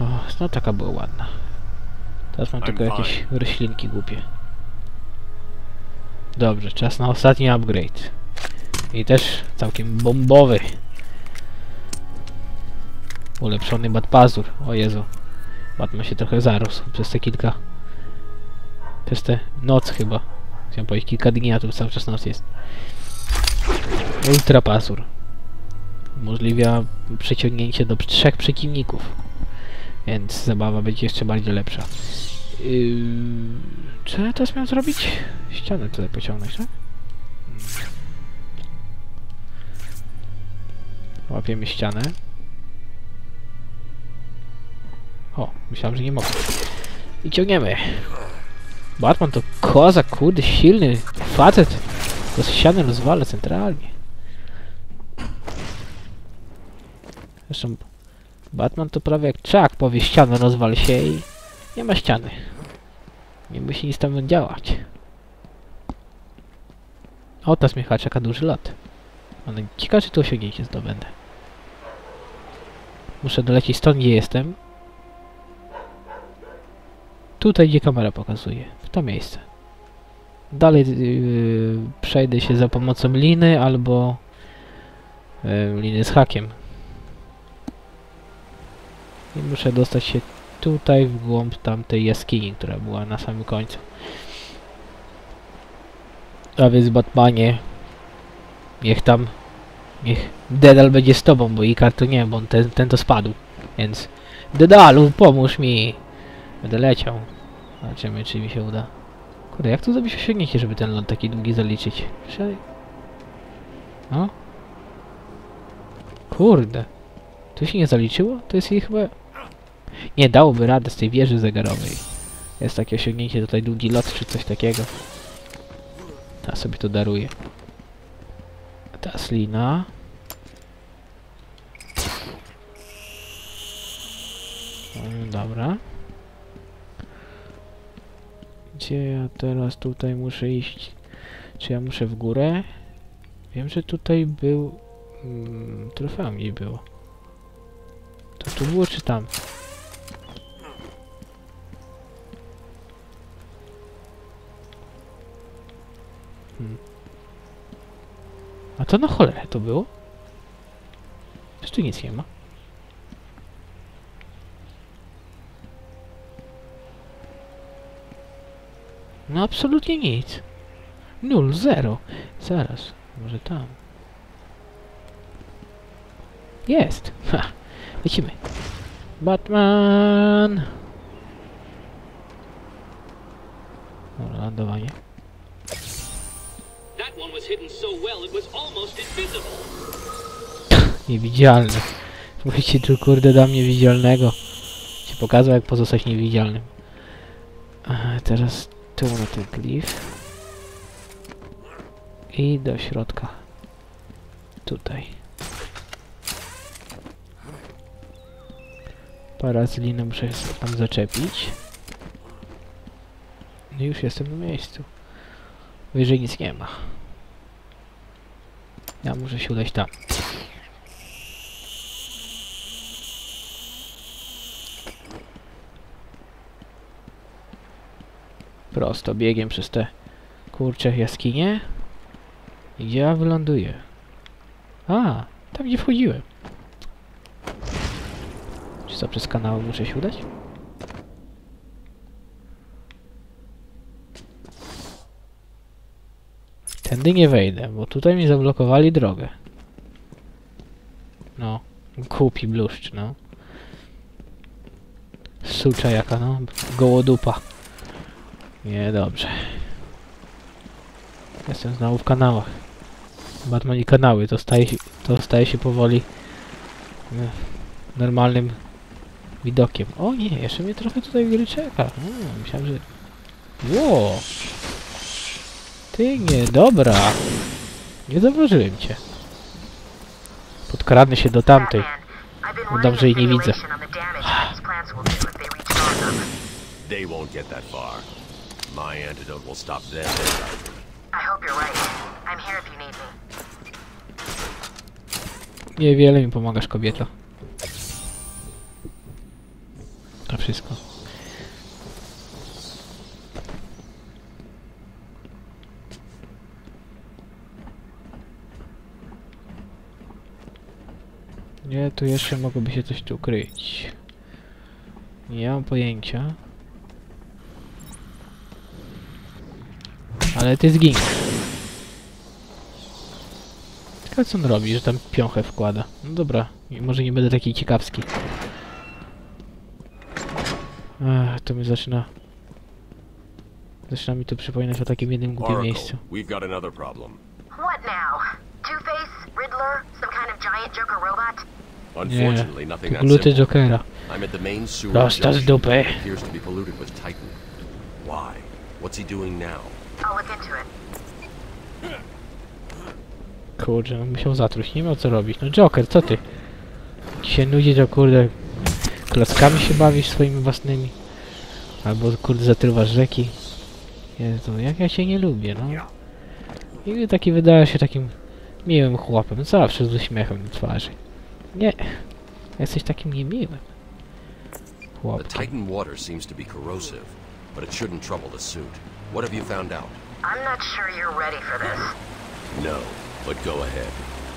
O, no taka była ładna. Teraz mam I'm tylko jakieś fine. roślinki głupie. Dobrze, czas na ostatni upgrade. I też całkiem bombowy. Ulepszony Batpazur. O Jezu. Batman się trochę zarósł przez te kilka... Przez te noc chyba. Chciałem powiedzieć kilka dni, a tu cały czas noc jest. Ultra Pazur. Umożliwia przeciągnięcie do trzech przeciwników. Więc zabawa będzie jeszcze bardziej lepsza. Yy, co ja teraz miałem zrobić? Ścianę tutaj pociągnąć, tak? Łapiemy ścianę. O, myślałem, że nie mogę. I ciągniemy. Batman to kozak, kurde, silny facet. To ścianę rozwala centralnie. Zresztą Batman to prawie jak Chuck powie ścianę rozwal się i nie ma ściany. Nie musi nic tam działać. O, ta śmiecha czeka duży lot. Ale ciekawe, czy tu osiągnięcie zdobędę. Muszę dolecieć stąd, gdzie jestem. Tutaj, gdzie kamera pokazuje. W to miejsce. Dalej yy, przejdę się za pomocą liny albo yy, liny z hakiem. I muszę dostać się tutaj w głąb tamtej jaskini, która była na samym końcu. A więc Batmanie, niech tam, niech Dedal będzie z tobą, bo Ikar to nie, bo on ten, ten to spadł. Więc Dedalu, pomóż mi! Będę leciał. Zobaczymy, czy mi się uda. Kurde, jak tu zrobić osiągnięcie, żeby ten lot taki długi zaliczyć? Prze... No? Kurde. Tu się nie zaliczyło? To jest jej chyba... Nie, dałoby radę z tej wieży zegarowej. Jest takie osiągnięcie, tutaj długi lot czy coś takiego. Ja sobie to daruję. Teraz lina. Mm, Dobra. Gdzie ja teraz tutaj muszę iść? Czy ja muszę w górę? Wiem, że tutaj był... Mm, trofeum nie było. To tu było czy tam? To na cholerę to było? Przecież tu nic nie ma. No absolutnie nic. Nul, zero. Zaraz, może tam. Jest! Ha! Lecimy. Batman! Dobra, lądowanie. Niewidzialny. Mówicie tu kurde da mnie widzialnego. Ci pokazał jak pozostać niewidzialnym. Teraz tu na ten klif. I do środka. Tutaj. Liny muszę tam zaczepić. No już jestem na miejscu. Wyżej nic nie ma. Ja muszę się udać tam. Prosto biegiem przez te kurcze jaskinie. I gdzie ja wyląduję? A, tam gdzie wchodziłem. Czy co, przez kanały muszę się udać? Tędy nie wejdę, bo tutaj mi zablokowali drogę. No, kupi bluszcz, no. Sucza jaka, no. Gołodupa. Niedobrze. Jestem znowu w kanałach. Batman i kanały, to staje się, to staje się powoli e, normalnym widokiem. O nie, jeszcze mnie trochę tutaj gry czeka. Mm, myślałem, że... Ło! Ty nie, dobra. Nie zauważyłem cię. Podkradnę się do tamtej. Dobrze jej nie widzę. They won't get that far. My antidote will stop them. Niewiele mi pomagasz, kobieto. To wszystko. Nie, tu jeszcze mogłoby się coś tu ukryć. Nie mam pojęcia. Ale ty zgin. Ciekawe co on robi, że tam piąchę wkłada. No dobra, i może nie będę taki ciekawski. Ech, to mi zaczyna... Zaczyna mi to przypominać o takim jednym głupim Oracle, miejscu. we've got another problem. What now? Two-Face? Riddler? Some kind of giant Joker robot? Nie, simple. Jokera. I'm at the main sewer Prosta z dupy. that appears to be polluted with Titan. Why? What's he doing now? I'll look into it. Kurde, no musiał zatruć, nie miał co robić. No Joker, co ty? Ci się nudzi, to kurde... Klockami się bawisz swoimi własnymi. Albo kurde zatrywasz rzeki. Jezu, jak ja cię nie lubię, no. I taki wydaje się takim miłym chłopem, zawsze z uśmiechem na twarzy. Nie, jesteś takim niemiłym. The Titan water seems to be corrosive, but it shouldn't trouble the suit. What have you found out? I'm not sure you're ready for this. No, but go ahead.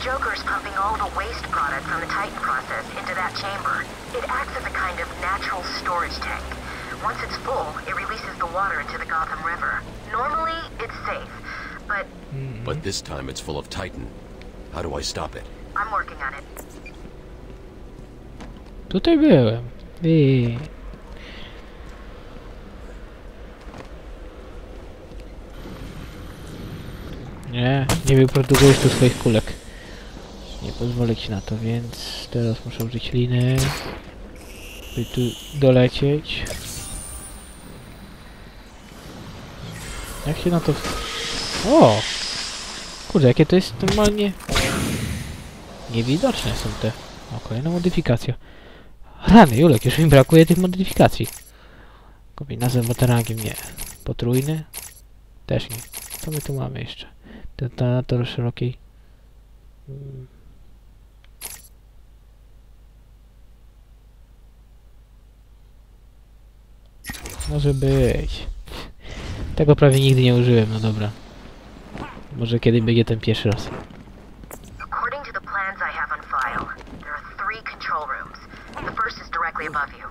Joker's pumping all the waste product from the Titan process into that chamber. It acts as a kind of natural storage tank. Once it's full, it releases the water into the Gotham River. Normally, it's safe, but But this time it's full of Titan. How do I stop it? I'm working on it. Tutaj byłem. I... Nie, nie wyprodukujesz tu swoich kulek. Nie pozwolę ci na to, więc teraz muszę użyć liny. By tu dolecieć. Jak się na to... O! Kurde, jakie to jest normalnie... Niewidoczne są te... O, kolejna modyfikacja. Rany, Julek, już mi brakuje tych modyfikacji. Kombinazem baterangiem nie. Potrójny? Też nie. Co my tu mamy jeszcze? Detonator szerokiej. Mm. Może być. Tego prawie nigdy nie użyłem, no dobra. Może kiedy będzie ten pierwszy raz. According to the plans I have on file, there are three control rooms. The first is directly above you.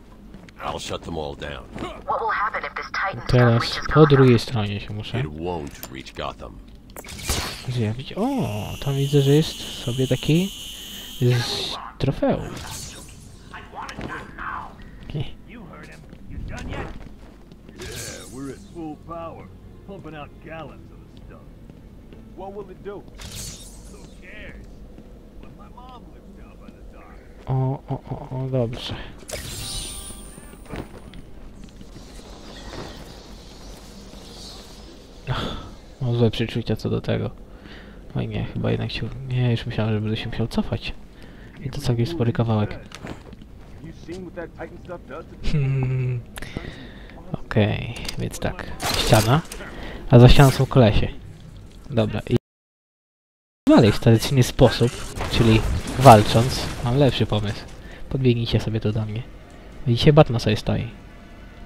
I'll shut them all down. What will happen if this Teraz reaches po drugiej stronie się muszę. It won't reach Gotham. Widzę? O, tam widzę, że jest sobie taki z trofeum. You heard him. You done yet? Yeah, we're at full power, pumping out gallons of the stuff. What will it do? Who cares? But my mom lives down by the dock. O, o, o, o, dobrze. Ach, Mam złe przeczucia co do tego. Oj nie, chyba jednak się... Nie, już myślałem, że będę się musiał cofać. I to całkiem spory kawałek. To Hmm. Okej, więc tak. Ściana. A za ścianą są kolesie. Dobra. I dalej w tradycyjny sposób, czyli walcząc, mam lepszy pomysł. Podbiegnijcie sobie tu do mnie. Widzicie? Batman sobie stoi.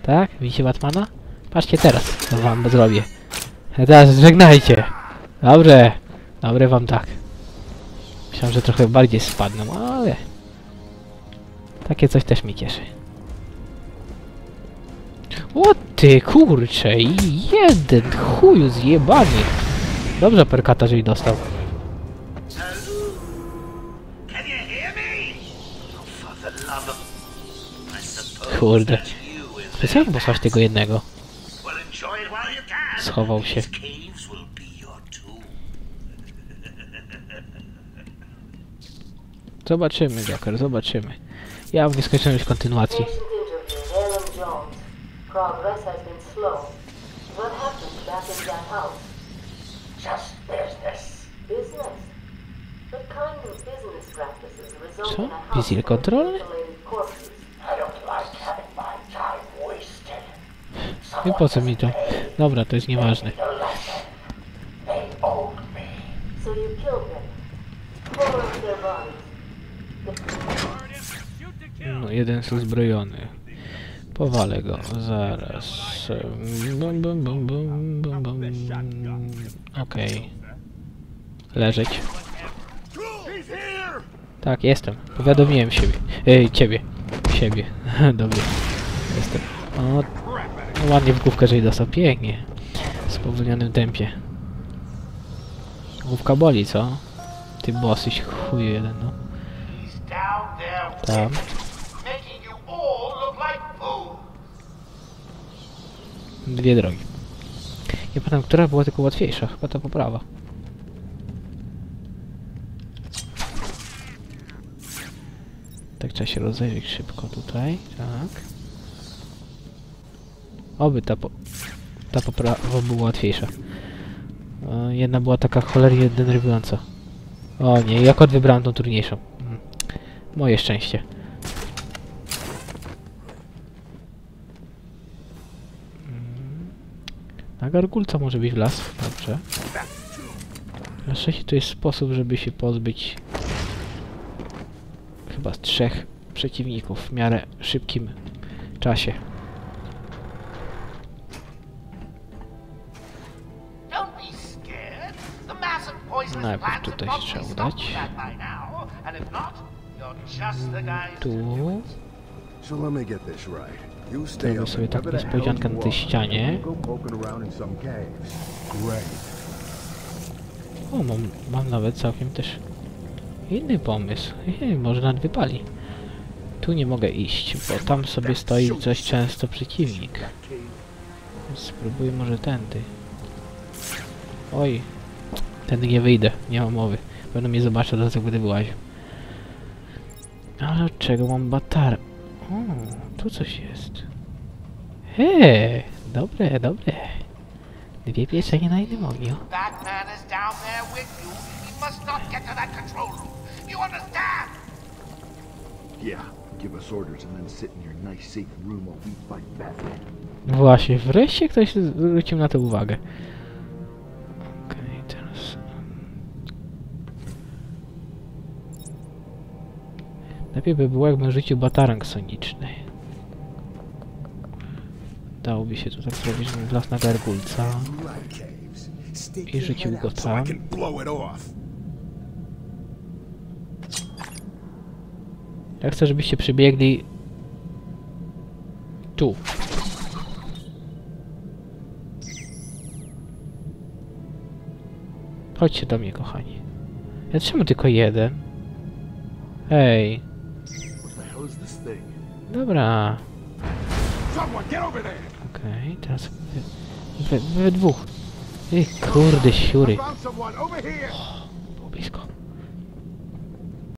Tak? Widzicie Batmana? Patrzcie teraz, co wam zrobię. Teraz żegnajcie. Dobrze. Dobre wam tak. Myślałem, że trochę bardziej spadną, ale... Takie coś też mnie cieszy. O ty kurcze, jeden chuju zjebany. Dobrze perkata, dostał. Of... I suppose Kurde. Specjalnie posłać tego jednego. Well, enjoy it while you can. Schował się. Zobaczymy, Joker, zobaczymy. Ja w nieskończoność kontynuacji. Progress has been I po co mi to? Dobra, to jest nieważne. No, jeden jest uzbrojony. Powalę go, zaraz. Bum, bum, bum, bum, bum, bum. Okej. Leżeć. He's here! Tak, jestem. Powiadomiłem siebie. Ej, ciebie. Siebie. Dobrze. Jestem. O, ładnie w główkę, że dostał. Pięknie. W spowolnionym tempie. Główka boli, co? Ty bosyś chuju jeden, no. Tam. Dwie drogi. Nie pamiętam, która była tylko łatwiejsza. Chyba ta poprawa. Tak trzeba się rozejrzeć szybko tutaj. Tak. Oby ta, po ta poprawa była łatwiejsza. E, Jedna była taka cholernie denerwująca. O nie, jak wybrałem tą trudniejszą. Mm. Moje szczęście. Na gargulca może być w las. Dobrze. Na szczęście to jest sposób, żeby się pozbyć chyba z trzech przeciwników w miarę szybkim czasie. Me get this right. You stay Zrobię sobie taką niespodziankę na tej ścianie. O, mam, mam nawet całkiem też inny pomysł. Hehe, może nawet wypali. Tu nie mogę iść, bo tam sobie stoi dość często przeciwnik. Więc spróbuję może tędy. Oj, tędy nie wyjdę, nie ma mowy. Pewno mnie zobaczą, dlatego będę wyłaził. Ale od czego mam batar? O, tu coś jest. He, dobre, dobre. Dwie pieczenie na jednym ogniu. That man is down there with you. He must not get to that control room. You understand? Yeah, give us orders and then sit in your nice safe room while we fight Batman. Właśnie, wreszcie ktoś zwrócił na to uwagę. Lepiej by było, jakbym rzucił batarang soniczny. Dałoby się tu tak zrobić, żebym wlazł na gargulca. I rzucił go tam. Ja chcę, żebyście przybiegli... Tu. Chodźcie do mnie, kochani. Ja czemu tylko jeden? Hej. This thing? Dobra. Okej, teraz wy, wy, wy dwóch. Ej, kurde, siury. Here! Było blisko.